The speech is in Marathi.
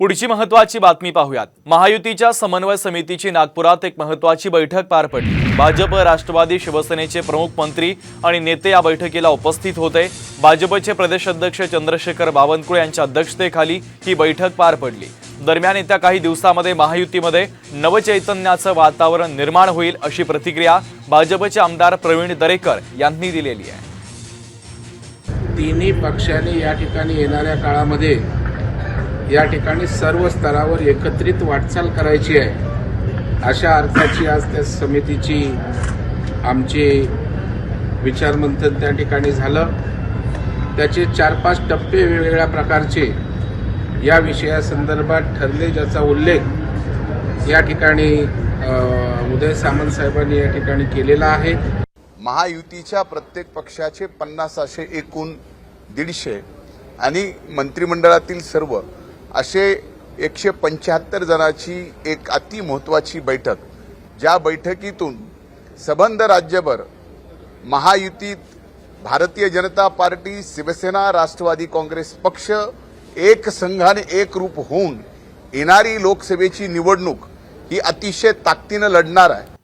पुढची महत्वाची बातमी पाहूयात. महायुतीच्या समन्वय समितीची नागपुरात एक महत्वाची बैठक पार पडली. भाजप राष्ट्रवादी शिवसेनेचे प्रमुख मंत्री आणि नेते या बैठकीला उपस्थित होते. भाजपचे प्रदेश अध्यक्ष चंद्रशेखर बावनकुळे यांच्या अध्यक्षतेखाली ही बैठक पार पडली. दरम्यान येत्या काही दिवसामध्ये महायुतीमध्ये नवचैतन्याचं वातावरण निर्माण होईल अशी प्रतिक्रिया भाजपचे आमदार प्रवीण दरेकर यांनी दिलेली आहे. तिन्ही पक्षाने या ठिकाणी येणाऱ्या काळामध्ये या ठिकाणी सर्व स्तरावर एकत्रित वाटचाल करायची आहे. अशा अर्थाची आज त्या समितीची आमचे विचारमंथन त्या ठिकाणी झालं. त्याचे चार पाच टप्पे वेगवेगळ्या प्रकारचे या विषयासंदर्भात ठरले ज्याचा उल्लेख या ठिकाणी उदय सामंत साहेबांनी या ठिकाणी केलेला आहे. महायुतीच्या प्रत्येक पक्षाचे पन्नास असे एकूण दीडशे आणि मंत्रिमंडळातील सर्व असे एकशे पंच्याहत्तर जणांची एक अति महत्वाची बैठक ज्या बैठकीतून सबंध राज्यभर महायुतीत भारतीय जनता पार्टी शिवसेना राष्ट्रवादी काँग्रेस पक्ष एक संघाने एक रूप होऊन येणारी लोकसभेची निवडणूक ही अतिशय ताकदीनं लढणार आहे.